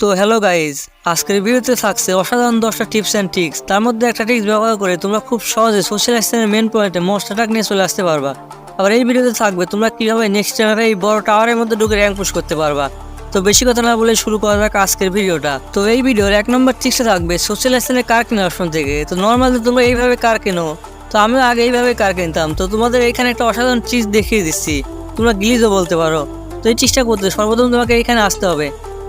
তো hello guys আজকের ভিডিওতে থাকছে অসাধারণ দশটা টিপস অ্যান্ড ট্রিক্স তার মধ্যে একটা ট্রিক্স ব্যবহার করে তোমরা খুব সহজে সোশ্যাল অ্যাক্সিডেন্টের মেন পয়েন্টে মোস্ট অ্যাটাক নিয়ে চলে আসতে পারবা। আবার এই ভিডিওতে থাকবে তোমরা কীভাবে নেক্সট টাইমে এই বড় টাওয়ারের মধ্যে ঢুকে র্যাঙ্ক পুশ করতে পারবা। তো বেশি কথা না বলে শুরু করা যাক আজকের ভিডিওটা। তো এই ভিডিওর এক নম্বর ট্রিক্সটা থাকবে সোশ্যাল অ্যাক্সিডেন্টের কার কেনার অপশন থেকে। তো নর্মালি তোমরা এইভাবে কার কেনো। তো আমিও আগে এইভাবে কার কিনতাম। তো তোমাদের এখানে একটা অসাধারণ ট্রিক্স দেখিয়ে দিচ্ছি। তোমরা গ্লিজও বলতে পারো। তো এই চেষ্টা করতে সর্বপ্রথম তোমাকে এখানে আসতে হবে।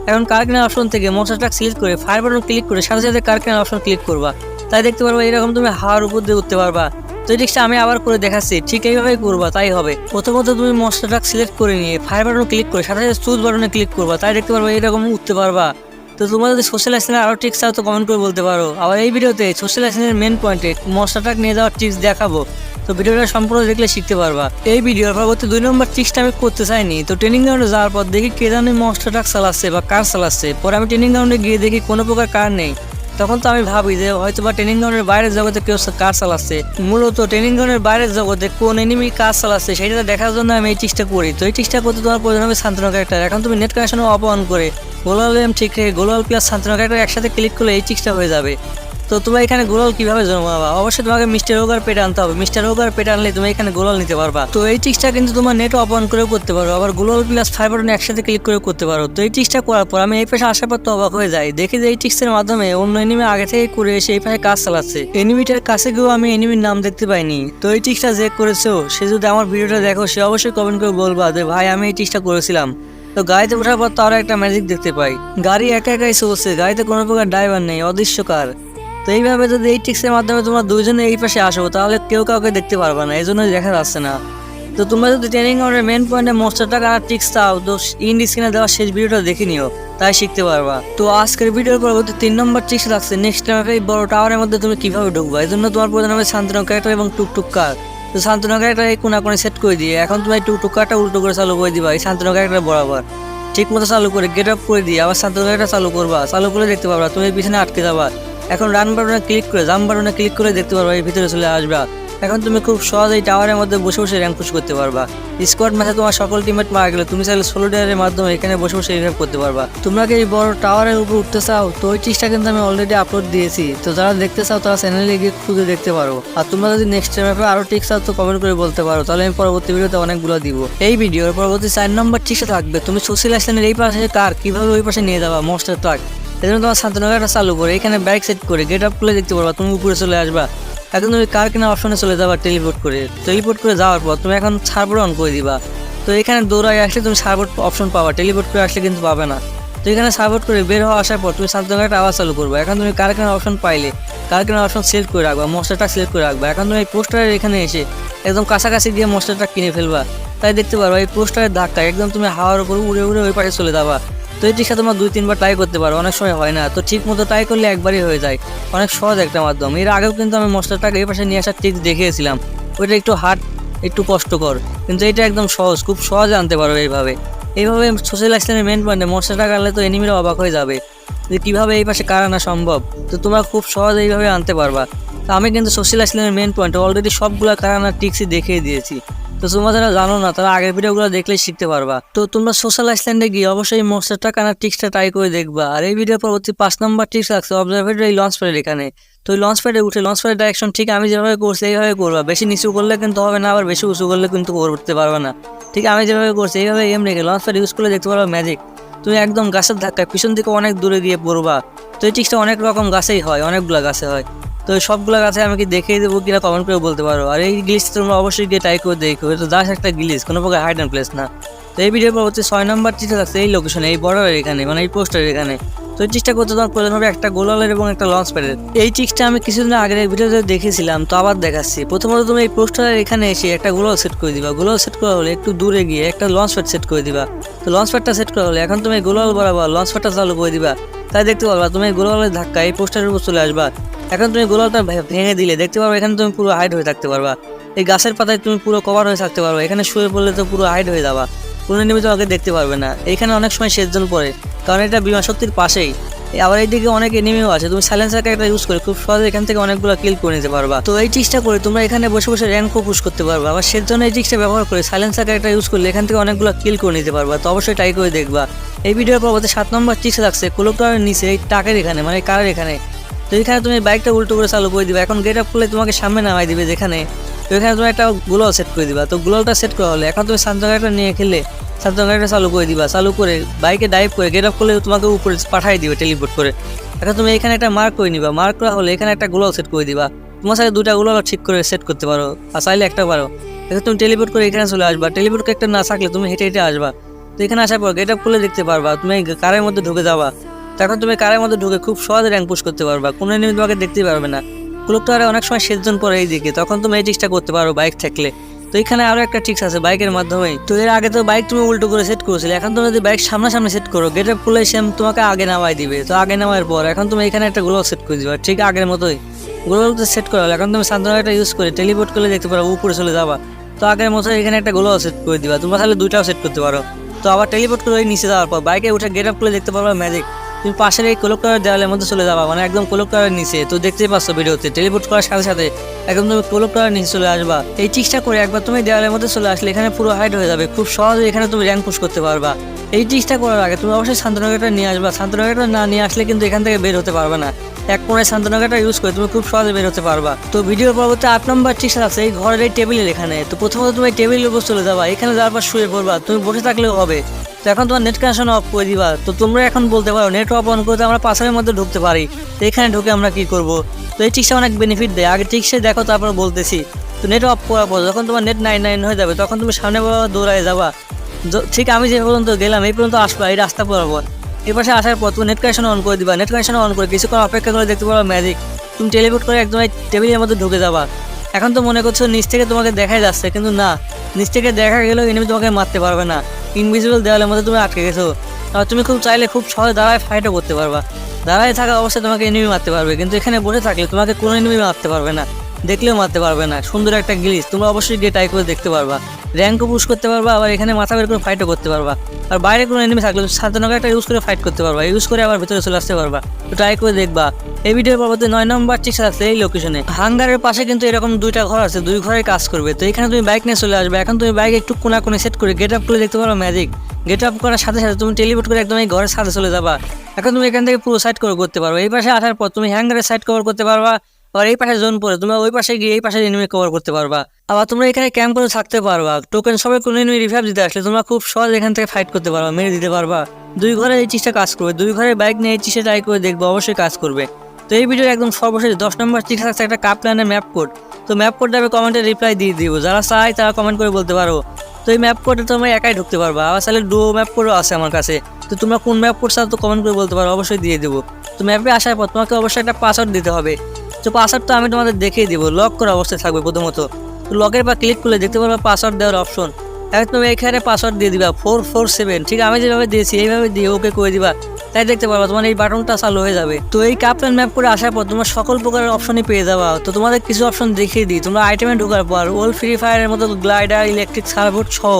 এখন কার কেনার অপশন থেকে মোটর ট্রাক সিলেক্ট করে ফায়ার বাটন ক্লিক করে সাথে সাথে কার কেনার অপশন ক্লিক করবা। তাই দেখতে পারবা এরকম তুমি হাওয়ার উপর দিয়ে উঠতে পারবা। তো এই আমি আবার করে দেখাচ্ছি, ঠিক এইভাবেই করবা, তাই হবে। প্রথমত তুমি মোটর ট্রাক সিলেক্ট করে নিয়ে ফায়ার বাটন ক্লিক করে সাথে সাথে চুজ বাটনে ক্লিক করবা, তাই দেখতে পারবা এরকম উঠতে পারবা। তো তোমরা যদি সোশ্যাল অ্যাকশনের আরও ট্রিক্স চাও তো কমেন্ট করে বলতে পারো। আবার এই ভিডিওতে সোশ্যাল অ্যাকশনের মেন পয়েন্টে মশলা ট্রাক নিয়ে যাওয়ার ট্রিক্স দেখাবো। তো ভিডিওটা সম্পূর্ণ দেখলে শিখতে পারবা। এই ভিডিওর পরবর্তী দুই নম্বর ট্রিক্সটা আমি করতে চাইনি। তো ট্রেনিং গ্রাউন্ডে যাওয়ার পর দেখি কে জানি মশলা ট্রাক চালাচ্ছে বা কার চালাচ্ছে। পরে আমি ট্রেনিং গ্রাউন্ডে গিয়ে দেখি কোনো প্রকার কার নেই। তখন তো আমি ভাবি যে হয়তো বা ট্রেনিং গ্রাউন্ডের বাইরের জগতে কেউ কার চালাচ্ছে। মূলত ট্রেনিং গ্রাউন্ডের বাইরের জগতে কোন এনিমি কার চালাচ্ছে সেটা দেখার জন্য আমি এই টিক্সটা করি। তো এই টিক্সটা করতে তোমার প্রয়োজন হবে শান্তনু ক্যারেক্টার এখন তুমি নেট কানেকশন অফ অন করে। গোলাল গেম ঠিক রেখে গোলাল প্লাস শান্তনু ক্যারেক্টার একসাথে ক্লিক করলে এই টিক্সটা হয়ে যাবে। তো তোমরা এখানে গোলাল কীভাবে জমাবা অবশ্যই তোমাকে মিস্টার রোগার পেটে আনতে হবে। মিস্টার রোগার পেটে আনলে তুমি এখানে গোলাল নিতে পারবা। তো এই টিক্সটা কিন্তু তোমার নেট অফ অন করেও করতে পারো। আবার গোলাল প্লাস ফাইভ বাটন একসাথে ক্লিক করে করতে পারো। তো এই টিক্সটা করার পর আমি এই পাশে আসার পর তো অবাক হয়ে যাই। দেখি যে এই টিক্সের মাধ্যমে অন্য এনিমি আগে থেকে করে এসে এই পাশে কাজ চালাচ্ছে। এনিমিটার কাছে গিয়েও আমি এনিমির নাম দেখতে পাইনি। তো এই টিক্সটা যে করেছ, সে যদি আমার ভিডিওটা দেখো, সে অবশ্যই কমেন্ট করে বলবা যে, ভাই, আমি এই টিক্সটা করেছিলাম। তো গাড়িতে ওঠার পর তো আরও একটা ম্যাজিক দেখতে পাই। গাড়ি একা একাই চলছে। গাড়িতে কোনো প্রকার ড্রাইভার নেই। অদৃশ্যকার তো এইভাবে যদি এই টিক্সের মাধ্যমে তোমরা দুইজনে এই পাশে আসো, তাহলে কেউ কাউকে দেখতে পারবে না এই জন্য দেখা যাচ্ছে না। তো তোমরা যদি ট্রেনিং গ্রাউন্ডের মেন পয়েন্টে মোস্টারটা কানার টিক্স চাও, তো ইন্ড স্ক্রিনে দেওয়া শেষ ভিডিওটা দেখে নিও, তাই শিখতে পারবা। তো আজকের ভিডিওর পরবর্তী তিন নম্বর টিক্স লাগছে নেক্সট টাইম এই বড় টাওয়ারের মধ্যে তুমি কীভাবে ঢুকবা? এই জন্য তোমার প্রধান হবে শান্তনু ক্যারেক্টার এবং টুকটুক কার। তো শান্তনু ক্যারেক্টার এই কোনা কোণে সেট করে দিয়ে, এখন তুমি টুকটুক কারটা উল্টো করে চালু করে দিবা, এই শান্তনু ক্যারেক্টার বরাবর। ঠিক মতো চালু করে গেট আপ করে দিয়ে, আবার শান্তনু ক্যারেক্টার চালু করবা, চালু করে দেখতে পারবা তুমি পিছনে আটকে যাবা। এখন রান বাটনে ক্লিক করে জাম বাটনে ক্লিক করে দেখতে পারবা এই ভিতরে চলে আসবা। এখন তুমি খুব সহজেই টাওয়ারের মধ্যে বসে বসে র্যাঙ্ক পুশ করতে পারবা। স্কোয়াড ম্যাচে তোমার সকল টিমমেট মারা গেলে, তুমি চাইলে সোলো ডেয়ারের মাধ্যমে এখানে বসে বসে রিভাইভ করতে পারবা। তোমরা কি এই বড় টাওয়ারের উপর উঠতে চাও? তো ওই টিসটা কিন্তু আমি অলরেডি আপলোড দিয়েছি। তো যারা দেখতে চাও, তারা চ্যানেলে গিয়ে খুঁজে দেখতে পারো। আর তোমরা যদি নেক্সট ম্যাপে আরও টিক্স চাও তো কমেন্ট করে বলতে পারো। তাহলে আমি পরবর্তী ভিডিওতে অনেকগুলো দিব। এই ভিডিওর পরবর্তী চার নম্বর টিক্সটা থাকবে। তুমি সোশ্যাল অ্যাকশনের এই পাশে কার? কীভাবে ওই পাশে নিয়ে যাবা? মোস্টার ট্রাক এই জন্য তোমার শান্তনগরটা চালু করে। এখানে বাইক সেট করে গেট আপ খুলে দেখতে পারবা তুমি উপরে চলে আসবা। এখন তুমি কার কেনা অপশনে চলে যাবা টেলিপোর্ট করে। টেলিপোর্ট করে যাওয়ার পর তুমি এখন সার্ভার অন করে দিবা। তো এখানে দৌড়ায় আসলে তুমি সার্ভার অপশন পাবা। টেলিপোর্ট করে আসলে কিন্তু পাবে না। তো এখানে সার্ভার করে বের হওয়া আসার পর তুমি শান্তনগরটা আবার চালু করবা। এখন তুমি কার কেনার অপশন পাইলে কার কেনা অপশন সিলেক্ট করে রাখবা, মশলাটা সিলেক্ট করে রাখবা। এখন তুমি এই পোস্টারের এখানে এসে একদম কাছাকাছি গিয়ে মশলাটা কিনে ফেলবা। তাই দেখতে পারবা এই পোস্টারের ধাক্কা একদম তুমি হাওয়ার উপর উড়ে উড়ে ওই পাশে চলে যাবা। তো এই টিক্সটা তোমরা দুই, তিনবার ট্রাই করতে পারো, অনেক সময় হয় না। তো ঠিক মতো ট্রাই করলে একবারই হয়ে যায়। অনেক সহজ একটা মাধ্যম। এর আগেও কিন্তু আমি মশলাটাকে এই পাশে নিয়ে আসার টিক্স দেখিয়েছিলাম। ওইটা একটু হার্ড একটু কষ্টকর। কিন্তু এটা একদম সহজ, খুব সহজে আনতে পারো এইভাবে। এইভাবে সোশ্যাল অ্যাক্সিডেন্টের মেন পয়েন্টে মশলাটা কাটলে তো এনিমিরা অবাক হয়ে যাবে। যে কীভাবে এই পাশে কার আনা সম্ভব? তো তোমরা খুব সহজ এইভাবে আনতে পারবা। তো আমি কিন্তু সোশ্যাল অ্যাক্সিডেন্টের মেন পয়েন্টে অলরেডি সবগুলো কার টিক্সই দেখিয়ে দিয়েছি। তো তোমরা যারা জানো না, তারা আগের ভিডিওগুলো দেখলেই শিখতে পারবা। তো তোমরা সোশ্যাল আইসল্যান্ডে গিয়ে অবশ্যই মোস্টারটা কানার টিক্সটা ট্রাই করে দেখবা। আর এই ভিডিও পরবর্তী পাঁচ নম্বর টিক্স লাগছে অবজারভেটর লঞ্চ প্যাডের এখানে। তো ওই লঞ্চ প্যাডে উঠে লঞ্চ প্যাডের ডাইরেকশন ঠিক আমি যেভাবে করছি, এইভাবে করবা। বেশি নিচু করলে কিন্তু হবে না, আবার বেশি উঁচু করলে কিন্তু করতে পারবে না। ঠিক আমি যেভাবে করছি, এইভাবে এম রেখে লঞ্চ প্যাড ইউজ করলে দেখতে পারবা ম্যাজিক তুমি একদম গাছের ধাক্কায় পিছন থেকে অনেক দূরে গিয়ে পড়বা। তো এই টিক্সটা অনেক রকম গাছেই হয়, অনেকগুলো গাছে হয়। তো সবগুলো গাছে আমি কি দেখিয়ে দেবো কিনা কমেন্ট করে বলতে পারো। আর এই গ্লিচ তোমরা অবশ্যই গিয়ে ট্রাই করে দেখো। এটা জাস্ট একটা গ্লিচ কোনো প্রকার হাইড অ্যান্ড প্লেস না। তো এই ভিডিওর পরবর্তী ছয় নম্বর চিঠি থাকছে এই লোকেশনে এই বর্ডারের এখানে মানে এই পোস্টারের এখানে। তো এই চিঠটা করতে তোমার প্রয়োজন হবে একটা গোলালের এবং একটা লঞ্চ প্যাডের এই চিঠটা আমি কিছুদিন আগের ভিডিওতে দেখেছিলাম, তো আবার দেখাচ্ছি। প্রথমত তুমি এই পোস্টারের এখানে এসে একটা গোলাল সেট করে দিবা। গোলাল সেট করা হলে একটু দূরে গিয়ে একটা লঞ্চ প্যাড সেট করে দিবা। তো লঞ্চ প্যাডটা সেট করা হলে এখন তুমি গোলাল বরাবর লঞ্চ প্যাডটা চালু করে দিবা। তাই দেখতে পারবা তুমি গোলালের ধাক্কা এই পোস্টারের উপর চলে আসবা। এখন তুমি গোলাপটা ভেঙে দিলে, দেখতে পারবে এখানে তুমি পুরো হাইড হয়ে থাকতে পারবা। এই গাছের পাতায় তুমি পুরো কভার হয়ে থাকতে পারবে, এখানে শুয়ে পড়লে তো পুরো হাইড হয়ে যাবা। কোনো নিয়মিত আগে দেখতে পারবে না। এখানে অনেক সময় সেজন পড়ে, কারণ এটা বিমান শক্তির পাশেই। আবার এইদিকে অনেক এনিমিও আছে, তুমি সাইলেন্সার ক্যারেক্টার ইউজ করে খুব সহজে এখান থেকে অনেকগুলো কিল করে নিতে পারবা। তো এই ট্রিক্সটা করে তোমরা এখানে বসে বসে র্যাঙ্কও পুশ করতে পারবা। আবার সের জন্য এই ট্রিক্সটা ব্যবহার করে সাইলেন্সার ক্যারেক্টার ইউজ করলে এখান থেকে অনেকগুলো কিল করে নিতে পারবা। তো অবশ্যই ট্রাই করে দেখবা। এই ভিডিওর পরবর্তী সাত নম্বর ট্রিক্স থাকছে কোলোকারের নিচে এই টাকের এখানে মানে কারের এখানে। তো এখানে তুমি বাইকটা উল্টো করে চালু করে দিবা। এখন গেট আপ করলে তোমাকে সামনে নামাই দিবে যেখানে। তো এখানে তুমি একটা গ্লোয়াল সেট করে দিবা। তো গ্লোয়ালটা সেট করা হলে এখন তুমি সান্তন গাড়িটা নিয়ে খেলে সান্তন গাড়িটা চালু করে দিবা। চালু করে বাইকে ডাইভ করে গেট আপ করলে তোমাকে উপরে পাঠাই দিবে টেলিপোর্ট করে। এখন তুমি এখানে একটা মার্ক করে নিবা। মার্ক করা হলে এখানে একটা গ্লোয়াল সেট করে দিবা। তোমার সাথে দুটা গ্লোয়াল ঠিক করে সেট করতে পারো। আর চাইলে একটা পারো। এখন তুমি টেলিপোর্ট করে এখানে চলে আসবা। টেলিপোর্ট একটা না থাকলে তুমি হেঁটে হেঁটে আসবা। তো এখানে আসার পর গেট আপ খুলে দেখতে পারবা। তুমি কারের মধ্যে ঢুকে যাবা। তখন তুমি কারের মধ্যে ঢুকে খুব সহজে র্যাঙ্ক পুশ করতে পারবা। কোনো এনিমি তোমাকে দেখতে পারবে না। ক্লোকটারে অনেক সময় সেজন পরে এই দিকে তখন তুমি এই ট্রিক্সটা করতে পারো বাইক থাকলে। তো এখানে আরও একটা ট্রিক্স আছে বাইকের মাধ্যমেই। তো এর আগে তো বাইক তুমি উল্টো করে সেট করেছিলে, এখন তুমি যদি বাইক সামনাসামনি সেট করো গেট খুলে সেম তোমাকে আগে নামাই দিবে। তো আগে নামার পর এখন তুমি এখানে একটা গ্লোভ সেট করে দিবা, ঠিক আগের মতোই। গ্লোভ সেট করা এখন তুমি সান্তনাটা ইউজ করে টেলিপোর্ট করলে দেখতে পারো উপরে চলে যাবা। তো আগের মতো এখানে একটা গ্লোভ সেট করে দিবা, তোমরা তাহলে দুইটাও সেট করতে পারো। তো আবার টেলিপোর্ট করে নিচে যাওয়ার পর বাইকে উঠে গেট আপ খুলে দেখতে পারবা ম্যাজিক তুমি পাশের এই কোলকটার দেওয়ালের মধ্যে চলে যাবা মানে একদম কোলকটারের নিচে। তো দেখতেই পাচ্ছ ভিডিওতে টেলিপোর্ট করার সাথে সাথে একদম তুমি কোলকটারের নিচে চলে আসবা। এই ট্রিক্সটা করে একবার তুমি দেওয়ালের মধ্যে চলে আসলে এখানে পুরো হাইড হয়ে যাবে, খুব সহজে এখানে তুমি র্যাঙ্ক পুশ করতে পারবা। এই ট্রিক্সটা করার আগে তুমি অবশ্যই শান্তনগরটা নিয়ে আসবা। শান্তনগরটা না নিয়ে আসলে কিন্তু এখান থেকে বের হতে পারবে না। এক কোণে শান্তনগরটা ইউজ করে তুমি খুব সহজে বের হতে পারবা। তো ভিডিওর পরবর্তী আট নম্বর ট্রিক্স আছে, এই ঘরের এই টেবিলের এখানে। তো প্রথমত তুমি টেবিলের উপর চলে যাবা, এখানে যাওয়ার পর শুয়ে পড়বা, তুমি বসে থাকলেও হবে। তো এখন তোমার নেট কানেকশন অফ করে দিবা। তো তোমরা এখন বলতে পারো নেট অফ অন করতে আমরা পাশের মধ্যে ঢুকতে পারি। তো এখানে ঢুকে আমরা কি করব? তো এই ট্রিক্সটা অনেক বেনিফিট দেয়। আগে ট্রিক্সে দেখো, তারপর বলতেছি। তো নেট অফ করার পর যখন তোমার নেট নাইন নাইন হয়ে যাবে, তখন তুমি সামনে দৌড়ায় যাবা। ঠিক আমি যে পর্যন্ত গেলাম, এই পর্যন্ত আসবা, এই রাস্তা বরাবর। এই পাশে আসার পর তুমি নেট কানেকশন অন করে দিবা। নেট কানেকশন অন করে কিছুক্ষণ অপেক্ষা করে দেখতে পারো ম্যাজিক তুমি টেলিপোর্ট করে একদম এই টেবিলের মধ্যে ঢুকে যাবা। এখন তো মনে করছ, নিচ থেকে তোমাকে দেখাই যাচ্ছে, কিন্তু না। নিচ থেকে দেখা গেলেও এনিমি তোমাকে মারতে পারবে না। ইনভিজিবল দেওয়ালের মধ্যে তুমি আটকে গেছো। আর তুমি খুব চাইলে খুব সহজে দাঁড়ায় ফাইটও করতে পারবা। দাঁড়ায় থাকা অবস্থায় তোমাকে এনিমি মারতে পারবে, কিন্তু এখানে বসে থাকলে তোমাকে কোনো এনিমি মারতে পারবে না। দেখলেও মারতে পারবে না। সুন্দর একটা গিলিস। তোমরা অবশ্যই গিয়ে ট্রাই করে দেখতে পারবা। র্যাঙ্কও পুশ করতে পারবা, আবার এখানে মাথা বের করে ফাইটও করতে পারবা। আর বাইরে কোনো এনিমি থাকলে সাধারণ একটা ইউজ করে ফাইট করতে পারবা। ইউজ করে আবার ভিতরে চলে আসতে পারবা। তো ট্রাই করে দেখবা। এই ভিডিওর পরবর্তী নয় নম্বর ঠিক আছে এই লোকেশনে হাঙ্গারের পাশে কিন্তু এরকম দুইটা ঘর আছে, দুই ঘরে কাজ করবে। তো এখানে তুমি বাইক নিয়ে চলে আসবে। এখন তুমি বাইক একটু কোনা কোনে সেট করে গেট আপ করে দেখতে পারো ম্যাজিক গেট আপ করার সাথে সাথে তুমি টেলিপোর্ট করে একদম এই ঘরের সাথে চলে যাবা। এখন তুমি এখান থেকে পুরো সাইড কভার করতে পারো এই পাশে আসার পর তুমি হ্যাঙ্গারের সাইড কভার করতে পারবা। আবার এই পাশে জোন পড়ে, তোমরা ওই পাশে গিয়ে এই পাশে এনিমি কভার করতে পারবা। আবার তোমরা এখানে ক্যাম্প করে থাকতে পারবা। টোকেন সবাই কোনো এনিমি রিভাইভ দিতে আসলে তোমরা খুব সহজ এখান থেকে ফাইট করতে পারবা, মেরে দিতে পারবা। দুই ঘরে এই চিজটা কাজ করবে, দুই ঘরে বাইক নিয়ে এই চিজটা ট্রাই করে দেখব, অবশ্যই কাজ করবে। তো এই ভিডিওর একদম সর্বশেষ, দশ নম্বর চিঠি থাকছে একটা কাপ প্ল্যানের ম্যাপ কোড তো ম্যাপ কোডটা আমি কমেন্টে রিপ্লাই দিয়ে দিব, যারা চায় তারা কমেন্ট করে বলতে পারো। তো এই ম্যাপ কোডে তোমরা একাই ঢুকতে পারবা। আবার তাহলে ডুও ম্যাপ কোডও আছে আমার কাছে। তো তোমরা কোন ম্যাপ কোড চাও তো কমেন্ট করে বলতে পারো, অবশ্যই দিয়ে দেবো। তো ম্যাপে আসার পর তোমাকে অবশ্যই একটা পাসওয়ার্ড দিতে হবে। তো পাসওয়ার্ড তো আমি তোমাদের দেখিয়ে দেবো। লক করা অবস্থায় থাকবে প্রথমত। তো লকের পর ক্লিক করলে দেখতে পারবা পাসওয়ার্ড দেওয়ার অপশন এখন তুমি এখানে পাসওয়ার্ড দিয়ে দিবা ফোর ফোর সেভেন ঠিক আমি যেভাবে দিয়েছি, এইভাবে দিয়ে ওকে করে দিবা। তাই দেখতে পারবা তোমার এই বাটনটা চালু হয়ে যাবে। তো এই কাপলান ম্যাপ করে আসার পর তোমরা সকল প্রকারের অপশনই পেয়ে যাবা। তো তোমাদের কিছু অপশন দেখিয়ে দিই। তোমরা আইটেমে ঢোকার পর ওল ফ্রি ফায়ারের মতো গ্লাইডার ইলেকট্রিক সার্ভোট সহ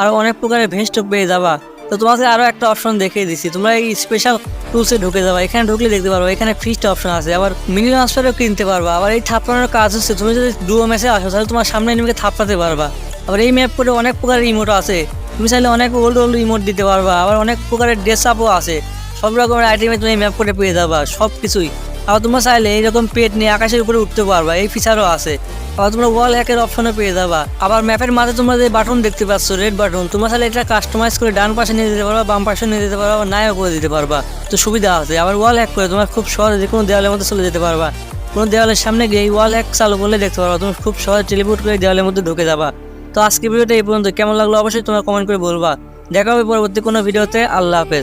আরও অনেক প্রকারের ভেস্ট পেয়ে যাবা। তো তোমাকে আরও একটা অপশন দেখিয়ে দিচ্ছি তোমরা এই স্পেশাল টুলসে ঢুকে যাবা। এখানে ঢুকলে দেখতে পারব, এখানে ফ্রিজটা অপশন আছে। আবার মিনি ট্রান্সফারও কিনতে পারবা। আবার এই থাপড়ানোর কাজ হচ্ছে, তুমি যদি ডুয়ো ম্যাচে আসো, তাহলে তোমার সামনে এনিমিকে থাপড়াতে পারবা। আবার এই ম্যাপ করে অনেক প্রকারের ইমোট আছে। তুমি চাইলে অনেক ওল্ড ওল্ড ইমোট দিতে পারবা। আবার অনেক প্রকারের ড্রেস আপও আছে। সব রকমের আইটেমে তুমি ম্যাপ করে পেয়ে যাবা সব কিছুই আবার তোমরা চাইলে এইরকম পেট নিয়ে আকাশের উপরে উঠতে পারবা, এই ফিচারও আছে। আবার তোমরা ওয়াল হ্যাকের অপশনও পেয়ে যাবা। আবার ম্যাপের মাঝে তোমরা যে বাটন দেখতে পাচ্ছ রেড বাটন তোমরা চাইলে এটা কাস্টমাইজ করে ডান পাশে নিয়ে যেতে পারবা, বাম পাশে নিয়ে যেতে পারবা, আবার নায়ও করে দিতে পারবা। তো সুবিধা আছে। আবার ওয়াল হ্যাক করে তোমার খুব সহজে যে কোনো দেওয়ালের মধ্যে চলে যেতে পারবা। কোনো দেওয়ালের সামনে গিয়ে ওয়াল হ্যাক চালু করলে দেখতে পারবা তুমি খুব সহজে টেলিপোর্ট করে দেওয়ালের মধ্যে ঢুকে যাবা। তো আজকে ভিডিওটা এই পর্যন্ত। কেমন লাগল অবশ্যই তোমরা কমেন্ট করে বলবা। দেখা হবে পরবর্তী কোনো ভিডিওতে। আল্লাহ হাফেজ।